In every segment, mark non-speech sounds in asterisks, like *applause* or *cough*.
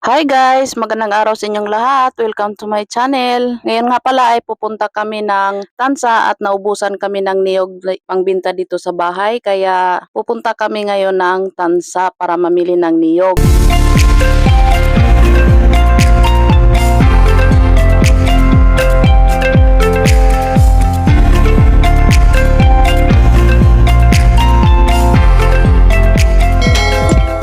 Hi guys! Magandang araw sa inyong lahat. Welcome to my channel. Ngayon nga pala ay pupunta kami ng Tansa at naubusan kami ng niyog pangbinta dito sa bahay. Kaya pupunta kami ngayon ng Tansa para mamili ng niyog.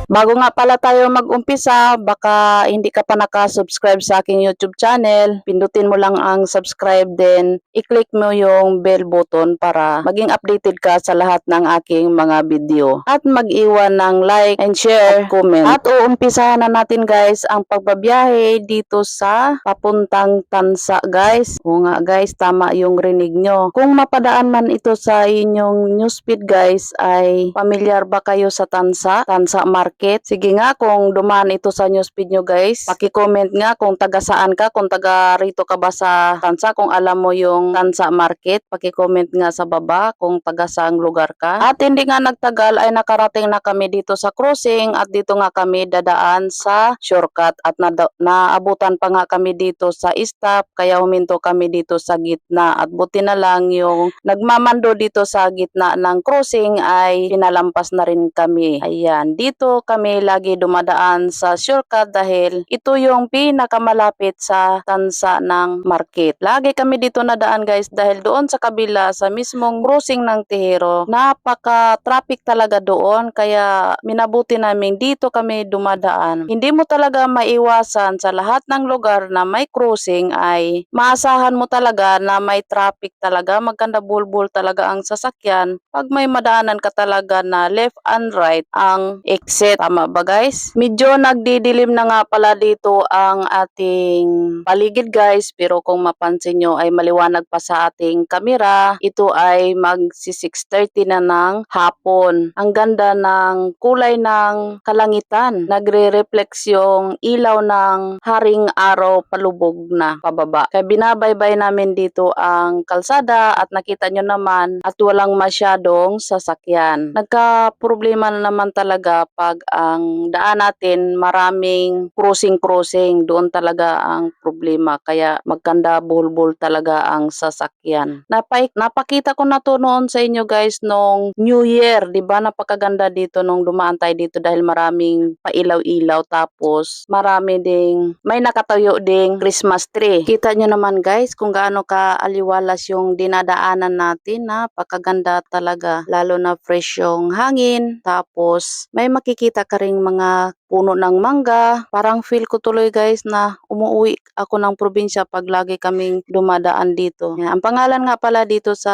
Bago nga pala tayo mag-umpisa, baka hindi ka pa nakasubscribe sa aking YouTube channel, pindutin mo lang ang subscribe then i-click mo yung bell button para maging updated ka sa lahat ng aking mga video. At mag-iwan ng like and share at comment. At uumpisahan na natin guys ang pagbabiyahe dito sa papuntang Tansa guys. O nga guys, tama yung rinig nyo. Kung mapadaan man ito sa inyong newsfeed guys, ay familiar ba kayo sa Tansa? Tansa Market? Sige nga, kung dumaan ito sa newsfeed nyo guys, paki-comment nga kung taga saan ka, kung taga rito ka ba sa Tansa, kung alam mo yung Tansa Market, paki-comment nga sa baba kung taga saang lugar ka. At hindi nga nagtagal ay nakarating na kami dito sa crossing at dito nga kami dadaan sa shortcut at nada- naabutan pa nga kami dito sa stop kaya huminto kami dito sa gitna at buti na lang yung nagmamando dito sa gitna ng crossing ay pinalampas na rin kami. Ayan, dito kami lagi dumadaan sa shortcut dahil ito yung pinakamalapit sa tansa ng market. Lagi kami dito nadaan guys dahil doon sa kabila sa mismong crossing ng Tihero, napaka-traffic talaga doon kaya minabuti namin dito kami dumadaan. Hindi mo talaga maiwasan sa lahat ng lugar na may crossing ay maasahan mo talaga na may traffic talaga, maganda bulbul talaga ang sasakyan pag may madaanan ka talaga na left and right ang exit. Tama ba guys? Medyo nagdidilim na nga pala dito ang ating paligid guys pero kung mapansin nyo ay maliwanag pa sa ating kamera. Ito ay magsi 6.30 na ng hapon. Ang ganda ng kulay ng kalangitan. Nagre-reflex yung ilaw ng haring araw palubog na pababa. Kaya binabaybay namin dito ang kalsada at nakita nyo naman at walang masyadong sasakyan. Nagka-problema na naman talaga pag ang daan natin maraming crossing-crossing. Doon talaga ang problema. Kaya magkanda bulbul talaga ang sasakyan. Napay, napakita ko na to noon sa inyo guys nung New Year. ba Napakaganda dito nung dumaan tayo dito dahil maraming pailaw-ilaw. Tapos marami ding, may nakatayo ding Christmas tree. Kita nyo naman guys kung gaano ka aliwalas yung dinadaanan natin. Napakaganda talaga. Lalo na fresh yung hangin. Tapos may makikita ka ring mga puno ng mangga. Parang feel ko tuloy guys na umuwi ako ng probinsya pag lagi kaming dumadaan dito. Yan. Ang pangalan nga pala dito sa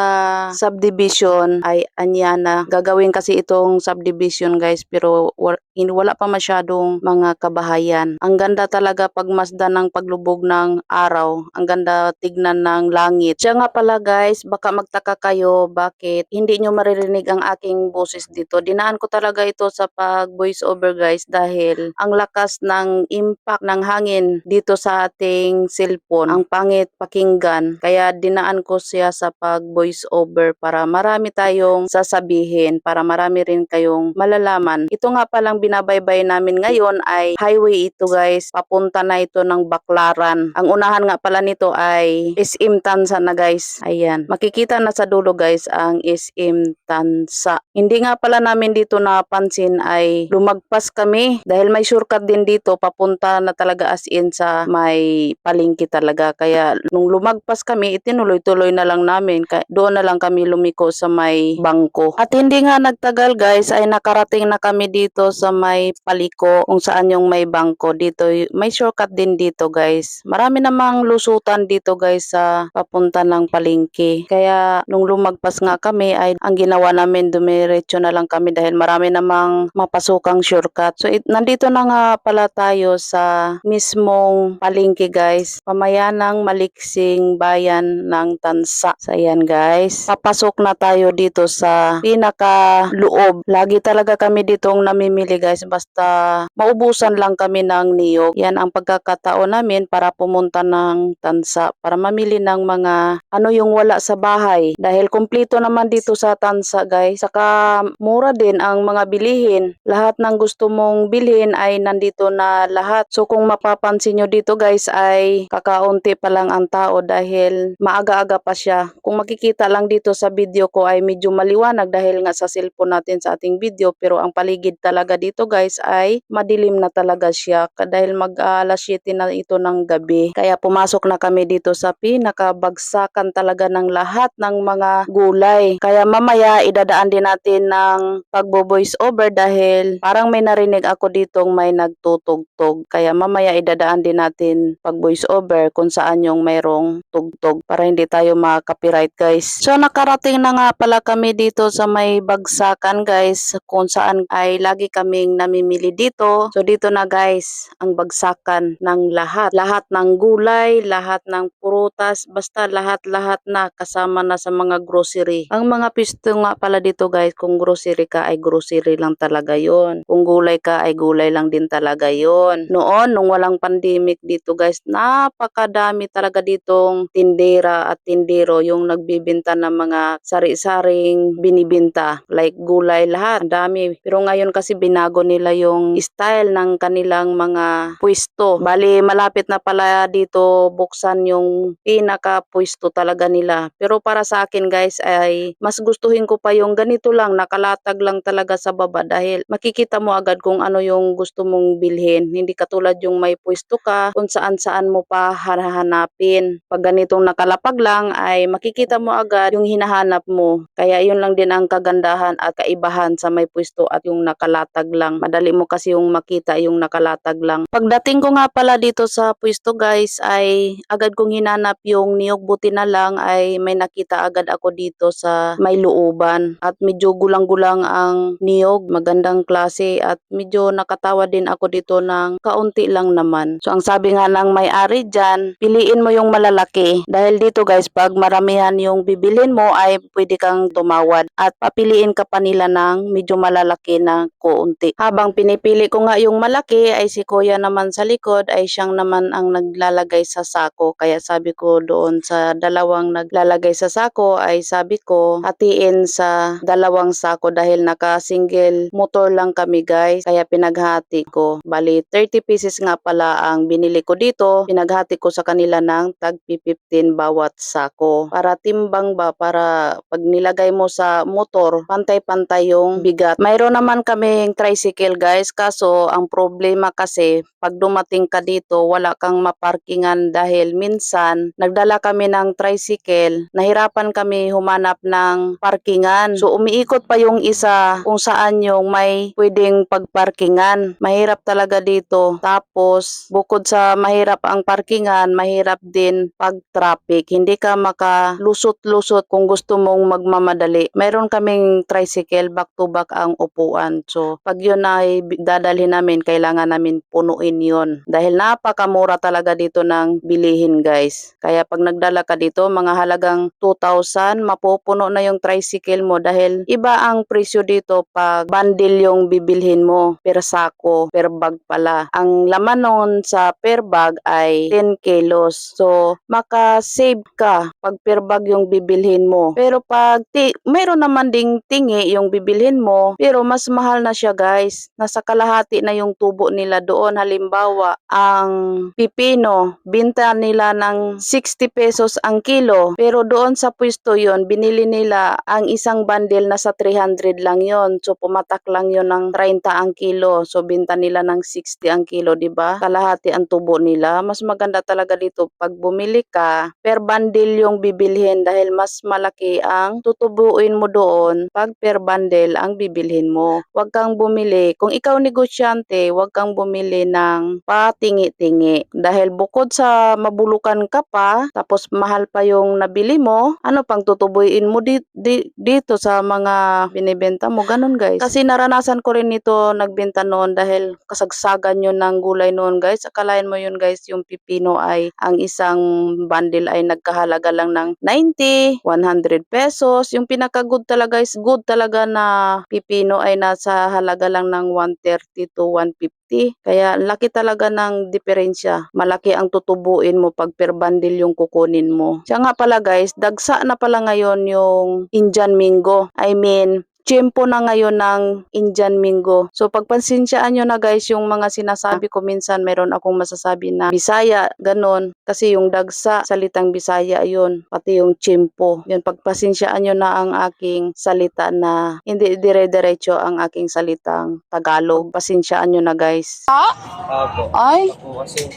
subdivision ay Anyana. Gagawin kasi itong subdivision guys pero wala pa masyadong mga kabahayan. Ang ganda talaga pagmasda ng paglubog ng araw. Ang ganda tignan ng langit. Siya nga pala guys, baka magtaka kayo bakit hindi nyo maririnig ang aking boses dito. Dinaan ko talaga ito sa pag voice over guys dahil ang lakas ng impact ng hangin dito sa ating cellphone. Ang pangit pakinggan. Kaya dinaan ko siya sa pag voice over para marami tayong sasabihin, para marami rin kayong malalaman. Ito nga palang binabaybay namin ngayon ay highway ito guys. Papunta na ito ng Baklaran. Ang unahan nga pala nito ay SM Tansa na guys. Ayan. Makikita na sa dulo guys ang SM Tansa. Hindi nga pala namin dito napansin ay lumagpas kami dahil may shortcut din dito papunta na talaga as in sa may palengke talaga. Kaya nung lumagpas kami, itinuloy-tuloy na lang namin. Doon na lang kami lumiko sa may bangko. At hindi nga nagtagal guys ay nakarating na kami dito sa may paliko kung saan yung may bangko. Dito may shortcut din dito guys. Marami namang lusutan dito guys sa papunta ng palengke. Kaya nung lumagpas nga kami ay ang ginawa namin dumiretso na lang kami dahil marami namang mapasukang shortcut. So it, nandito na nga pala tayo sa mismong palengke guys. Pamayanang maliksing bayan ng Tansa. So guys. Papasok na tayo dito sa pinaka loob. Lagi talaga kami ditong namimili guys basta maubusan lang kami ng niyog. Yan ang pagkakataon namin para pumunta ng Tansa para mamili ng mga ano yung wala sa bahay. Dahil kumpleto naman dito sa Tansa guys. Saka mura din ang mga bilihin. Lahat ng gusto mong bilhin bilhin ay nandito na lahat. So kung mapapansin nyo dito guys ay kakaunti pa lang ang tao dahil maaga-aga pa siya. Kung makikita lang dito sa video ko ay medyo maliwanag dahil nga sa cellphone natin sa ating video pero ang paligid talaga dito guys ay madilim na talaga siya dahil mag alas 7 na ito ng gabi. Kaya pumasok na kami dito sa pinakabagsakan talaga ng lahat ng mga gulay. Kaya mamaya idadaan din natin ng pagbo-voice over dahil parang may narinig ako ditong may nagtutugtog. Kaya mamaya idadaan din natin pag-voice over kung saan yung mayroong tugtog para hindi tayo ma-copyright guys. So nakarating na nga pala kami dito sa may bagsakan guys kung saan ay lagi kaming namimili dito. So dito na guys ang bagsakan ng lahat. Lahat ng gulay, lahat ng prutas, basta lahat-lahat na kasama na sa mga grocery. Ang mga pisto nga pala dito guys, kung grocery ka ay grocery lang talaga yon. Kung gulay ka ay gulay lang din talaga yon. Noon, nung walang pandemic dito guys, napakadami talaga ditong tindera at tindero yung nagbibinta ng mga sari-saring binibinta. Like gulay lahat, ang dami. Pero ngayon kasi binago nila yung style ng kanilang mga pwesto. Bali, malapit na pala dito buksan yung pinaka pwesto talaga nila. Pero para sa akin guys ay mas gustuhin ko pa yung ganito lang, nakalatag lang talaga sa baba dahil makikita mo agad kung ano yung gusto mong bilhin. Hindi katulad yung may pwesto ka kung saan saan mo pa hahanapin. Pag ganitong nakalapag lang ay makikita mo agad yung hinahanap mo. Kaya yun lang din ang kagandahan at kaibahan sa may pwesto at yung nakalatag lang. Madali mo kasi yung makita yung nakalatag lang. Pagdating ko nga pala dito sa pwesto guys ay agad kong hinanap yung niyog buti na lang ay may nakita agad ako dito sa may looban at medyo gulang-gulang ang niyog magandang klase at medyo nakatawa din ako dito ng kaunti lang naman. So ang sabi nga ng may-ari dyan piliin mo yung malalaki. Dahil dito guys pag maramihan yung bibilhin mo ay pwede kang tumawad at papiliin ka pa nila ng medyo malalaki na kaunti. Habang pinipili ko nga yung malaki ay si kuya naman sa likod ay siyang naman ang naglalagay sa sako. Kaya sabi ko doon sa dalawang naglalagay sa sako ay sabi ko hatiin sa dalawang sako dahil naka single motor lang kami guys. Kaya pinaghati ko. Bali 30 pieces nga pala ang binili ko dito. Pinaghati ko sa kanila ng tag 15 bawat sako. Para timbang ba para pag nilagay mo sa motor pantay-pantay yung bigat. Mayroon naman kaming tricycle guys. Kaso ang problema kasi pag dumating ka dito wala kang maparkingan dahil minsan nagdala kami ng tricycle nahirapan kami humanap ng parkingan. So umiikot pa yung isa kung saan yung may pwedeng pagparkingan mahirap talaga dito. Tapos bukod sa mahirap ang parkingan mahirap din pag traffic hindi ka makalusot-lusot kung gusto mong magmamadali. Mayroon kaming tricycle back to back ang upuan. So pag yun ay dadalhin namin kailangan namin punuin yon dahil napakamura talaga dito ng bilihin guys. Kaya pag nagdala ka dito mga halagang 2,000 mapupuno na yung tricycle mo dahil iba ang presyo dito pag bundle yung bibilhin mo. Per sako per bag pala. Ang laman noon sa per bag ay 10 kilos. So maka-save ka pag per bag yung bibilhin mo. Pero pag ti- mayroon naman ding tingi yung bibilhin mo pero mas mahal na siya guys. Nasa kalahati na yung tubo nila doon. Halimbawa ang pipino binta nila ng 60 pesos ang kilo. Pero doon sa pwesto yon binili nila ang isang bundle na sa 300 lang yon so pumatak lang yon ng 30 ang kilo so binta nila ng 60 ang kilo di ba? Kalahati ang tubo nila. Mas maganda talaga dito pag bumili ka per bundle yung bibilhin dahil mas malaki ang tutubuin mo doon pag per bundle ang bibilhin mo. Huwag kang bumili. Kung ikaw negosyante huwag kang bumili ng patingi-tingi. Dahil bukod sa mabulukan ka pa tapos mahal pa yung nabili mo ano pang tutubuin mo di, di- dito sa mga binibenta mo? Ganun guys. Kasi naranasan ko rin ito nagbenta noon dahil kasagsagan yun ng gulay noon guys akalain mo yun guys yung pipino ay ang isang bundle ay nagkahalaga lang ng 90 100 pesos yung pinaka good talaga is good talaga na pipino ay nasa halaga lang ng 130 to 150 kaya laki talaga ng diferensya. Malaki ang tutubuin mo pag per bundle yung kukunin mo. Siya nga pala guys, dagsa na pala ngayon yung Indian Mingo. I mean, tiyempo na ngayon ng Indian Mingo. So pagpansinsyaan nyo na guys yung mga sinasabi ko minsan meron akong masasabi na Bisaya, ganon. Kasi yung dagsa, salitang Bisaya yun. Pati yung tiyempo. Yun, pagpasensyaan nyo na ang aking salita na hindi dire-diretso ang aking salitang Tagalog. Pasensyaan nyo na guys. Opo. Ay, Po kasi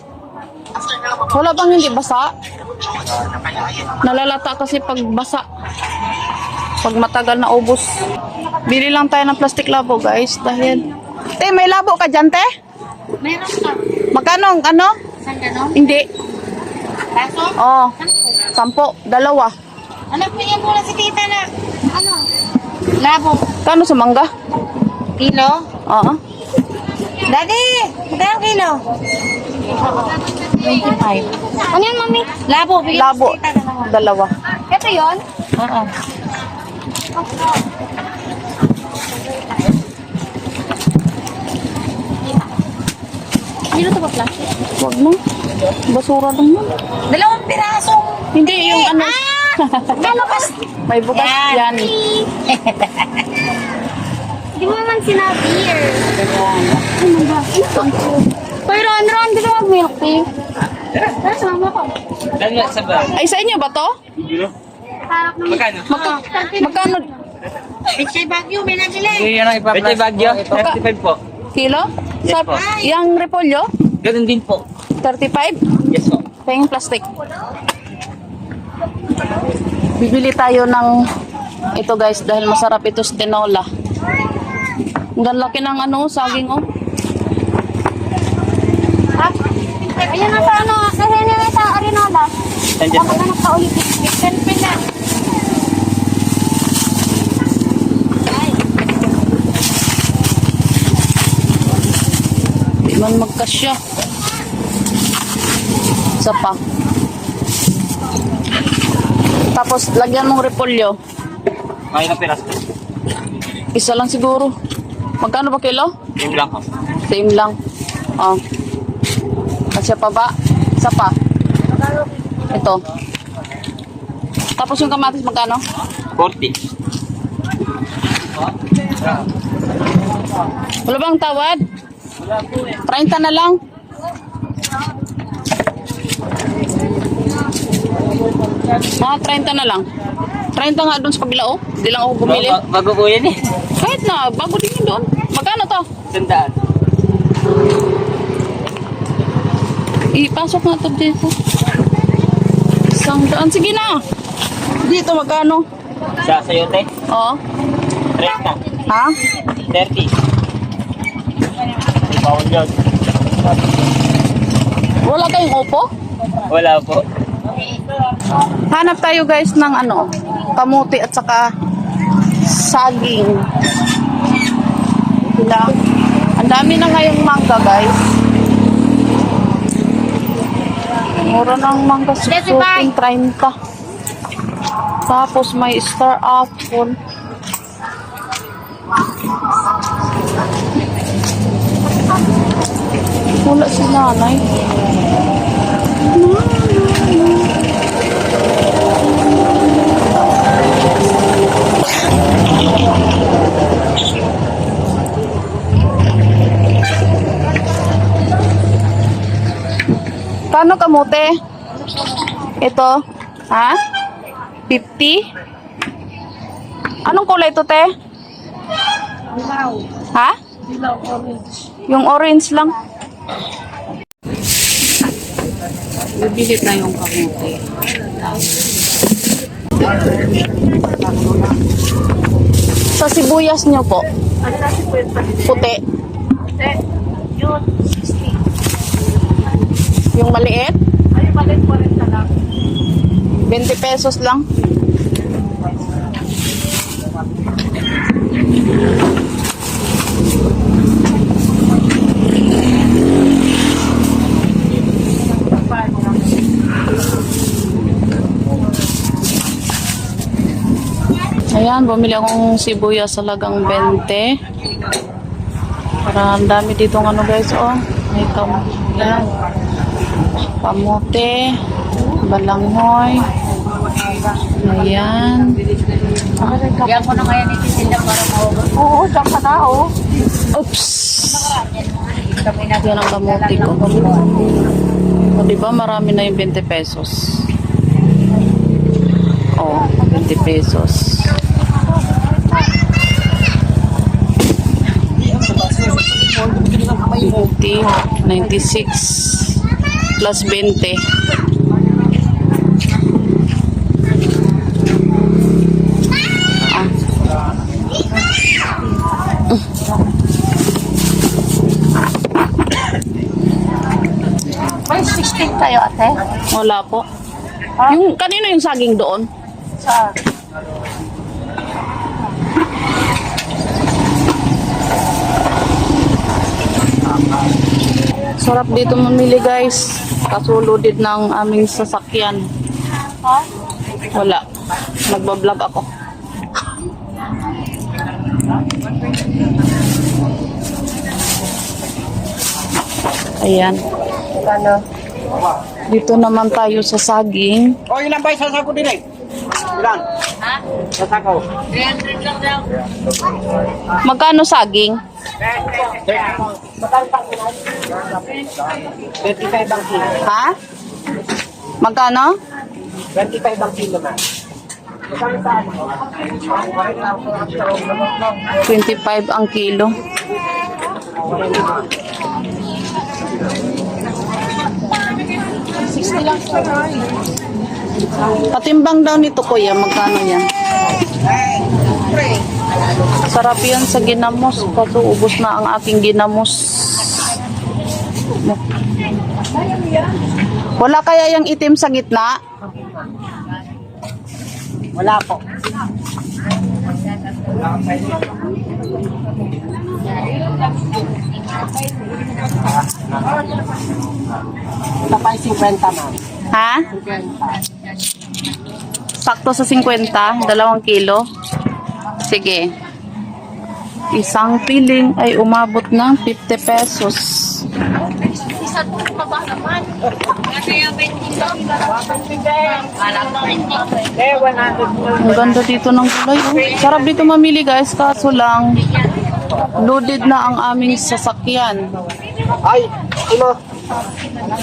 wala bang hindi basa? Nalalata kasi pag basa. Pag matagal na ubos. Bili lang tayo ng plastic labo, guys. Dahil... Te, may labo ka dyan, te? Meron ka. Magkano? Ano? Saan ganon? Hindi. Kaso? Oo. Sampo. Dalawa. Anak, mo na si tita na, ano? Labo. Kano sa mangga? Kilo? Oo. Daddy! Magkano kilo? 25. Ano yun, mami? Labo. Bigyan Labo. mo si tita dalawa. Ito yun? Oo. Kilo to ba plastic? Wag mo. Basura lang yun. Dalawang pirasong. Hindi, yung ano. Ah! Lalabas. May bukas yan. Di mo man sinabi eh. Ano ba? Pero Ron, Ron, di ka mag-milk tea? Tara, sumama ko. Ba? Ay, sa inyo ba to? Ng Magkano? Magka- magkano Pichay Baguio, may nabili. Yun ang. Pwede Baguio? 35 po. kilo? Yes Sa, po. yung repolyo? Ganun din po. 35? Yes po. Pahing plastic. Bibili tayo ng ito guys dahil masarap ito sa tinola. Ang laki ng ano, saging oh. Ha? Ayun na sa ano, kasi na sa Arinola. Nandiyan po. Kapag anak ka ulit, pen pen na. Di man magkasya. Isa pa. Tapos lagyan mong repolyo. May na piras. Isa lang siguro. Magkano ba kilo? Yung lang. Same lang. Oh. Kasya pa ba? Isa pa. Ito. Tapos yung kamatis magkano? 40. Wala bang tawad? Wala po eh. 30 na lang. Mga 30 na lang. 30 nga doon sa kabila oh. Hindi lang ako bumili. Bago, bago po yan eh. Kahit na, bago din yun doon. Magkano to? Sandaan. Ipasok nga to dito. Isang daan. Sige na. Dito magkano? Sa sayote? Oo. 30. Ha? 30. May bawal yun. Wala kayong upo? Wala po. Hanap tayo guys ng ano, kamuti at saka saging. Wala. Ang dami na ngayong mangga guys. Mura ng mangga bye. 30. Tapos may star apple. Wala si nanay. Kano kamote? Ito? Ha? 50? Anong kulay ito, te? Ha? Yung orange lang. Bibili tayong kamote. Sa sibuyas nyo po? Puti. Yung maliit? Ay, balik po rin lang. 20 pesos lang. Ayan, bumili akong sibuyas sa lagang 20. Para ang dami dito ano guys, oh. May kam yan. Kamote, balanghoy. Ayan. Diyan ko na ngayon ititinda para maubos. Oo, diyan ka na, oh. Oops! Yan ang kamote ko. O, di ba marami na yung 20 pesos? Oh, 20 pesos. Fifty, 96 plus 20. May 16 kayo, ate. Wala po. Yung kanino yung saging doon? Sa... Sarap dito mamili guys. Kasuludid ng aming sasakyan. Ha? Wala. Nagbablog ako. Ayan. Ano? Dito naman tayo sa saging. O, ilan ba sasako din eh? Ilan? Ha? Sasako. 300 lang daw. Magkano saging? 25 ang kilo. Ha? Magkano? 25 ang kilo na. 25 ang kilo. Patimbang daw nito kuya, magkano yan? Sarap yan sa ginamos. Kaso ubos na ang aking ginamos. Wala kaya yung itim sa gitna? Wala po. Yung 50 ma'am. Ha? 50. Sakto sa 50, dalawang kilo. Sige. Isang piling ay umabot ng 50 pesos. Isa to pa ba naman? Kasi yung 20 lang. Alam mo, 20. 100 Ang ganda dito ng gulay. Oh. Sarap dito mamili guys, kaso lang loaded na ang aming sasakyan. Ay, ilo.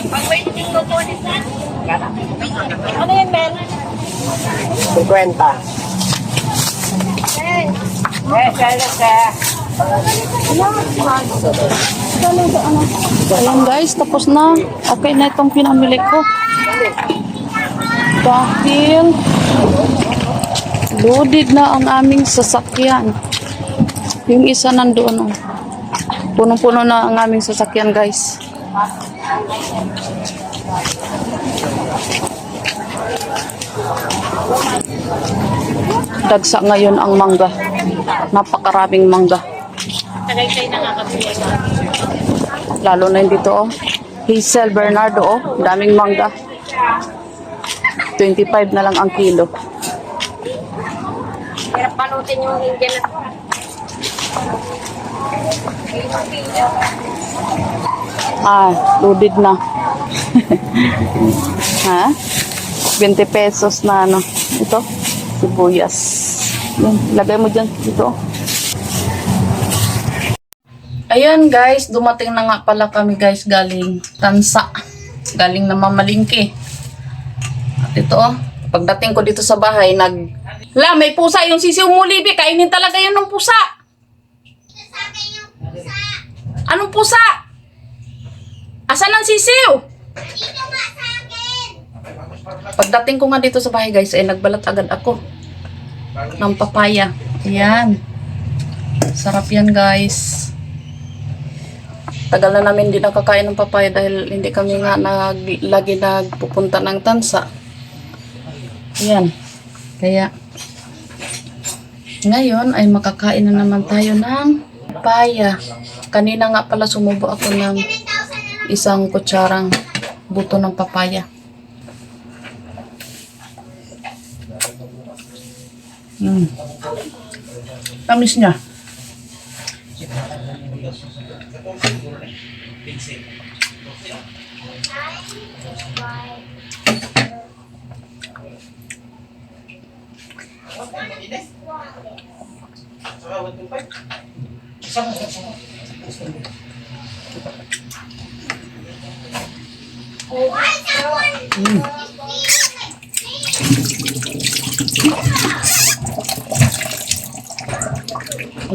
Pag may tutunin na. Ano yan, Ben? 50. Eh, sir. Ayan guys, tapos na. Okay na itong pinamili ko. Dahil loaded na ang aming sasakyan. Yung isa nandoon. Oh. Punong-puno na ang aming sasakyan guys. Dagsa ngayon ang mangga. Napakaraming mangga. Tagay-tay na nga kami. Lalo na dito, oh. Hazel Bernardo, oh. Daming mangga. 25 na lang ang kilo. Hirap panutin yung Indian na Ah, loaded na. *laughs* ha? 20 pesos na ano. Ito, sibuyas. Yan, lagay mo dyan. Dito. Ayan guys, dumating na nga pala kami guys galing Tansa. Galing na mamalingke. At ito oh, pagdating ko dito sa bahay, nag... La, may pusa yung sisiw mo, Libby. Kainin talaga yun ng pusa. Anong pusa? Asan ang sisiw? Pagdating ko nga dito sa bahay guys, ay nagbalat agad ako ng papaya. Ayan. Sarap yan guys. Tagal na namin hindi nakakain ng papaya dahil hindi kami nga nag, lagi nagpupunta ng tansa. Ayan. Kaya, ngayon ay makakain na naman tayo ng papaya. Kanina nga pala sumubo ako ng isang kutsarang buto ng papaya. Mm. Tamis niya.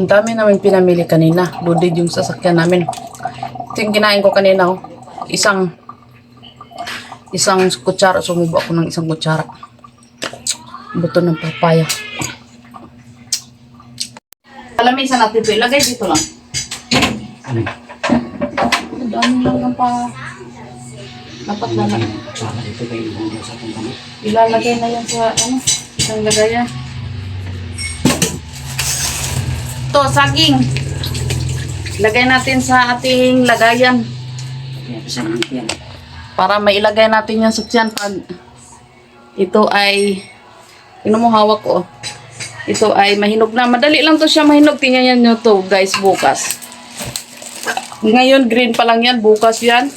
Ang dami namin pinamili kanina. Loaded yung sasakyan namin. Ito yung kinain ko kanina. Oh. Isang isang kutsara. Sumubo ako ng isang kutsara. Buto ng papaya. Palamisan natin ito. Ilagay dito lang. Ang dami lang ng pa... Dapat na Ilalagay na yan sa ano, isang lagayan. To, saging. Lagay natin sa ating lagayan. Para mailagay natin yan sa tiyan pag ito ay ino mo hawak ko. Ito ay mahinog na. Madali lang to siya mahinog. Tingnan yan nyo to guys bukas. Ngayon green pa lang yan. Bukas yan.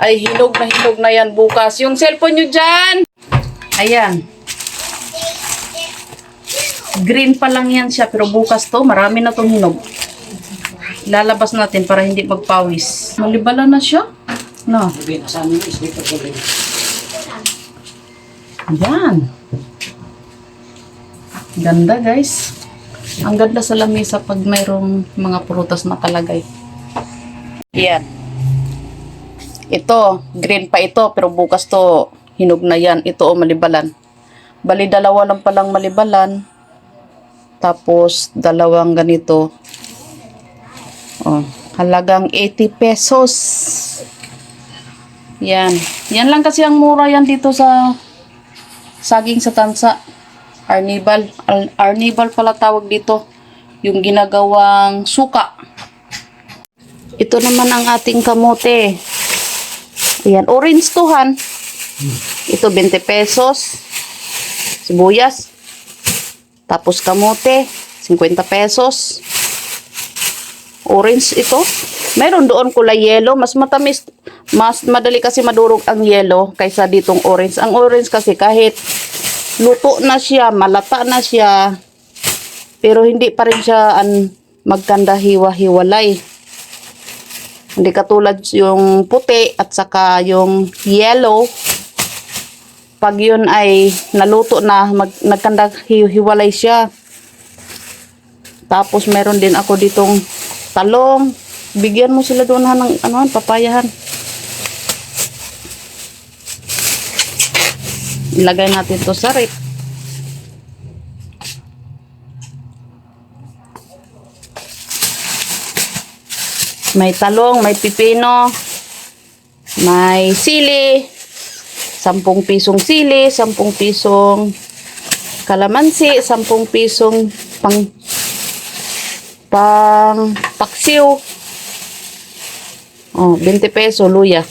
Ay hinog na hinog na yan bukas. Yung cellphone nyo dyan. Ayan. Green pa lang yan siya, pero bukas to, marami na tong hinog. Lalabas natin para hindi magpawis. Malibala na siya. No. Yan. Ganda guys. Ang ganda sa lamesa pag mayroong mga prutas nakalagay. Yan. Ito, green pa ito, pero bukas to, hinog na yan. Ito o malibalan. Bali, dalawa lang palang malibalan. Tapos, dalawang ganito. Oh, halagang 80 pesos. Yan. Yan lang kasi ang mura yan dito sa saging sa tansa. Arnibal. Ar- Arnibal pala tawag dito. Yung ginagawang suka. Ito naman ang ating kamote. Ayan, orange tuhan. Ito 20 pesos. Sibuyas. Tapos kamote, 50 pesos. Orange ito. Meron doon kulay yellow. Mas matamis, mas madali kasi madurog ang yellow kaysa ditong orange. Ang orange kasi kahit luto na siya, malata na siya, pero hindi pa rin siya an, magkanda hiwa-hiwalay. Hindi katulad yung puti at saka yung yellow pag yun ay naluto na, mag, nagkanda hi- hiwalay siya. Tapos meron din ako ditong talong. Bigyan mo sila doon ng ano, papayahan. Ilagay natin to sa rip. May talong, may pipino, may sili, sampung pisong sili, sampung pisong kalamansi, sampung pisong pang pang paksiw. Oh, 20 peso luya.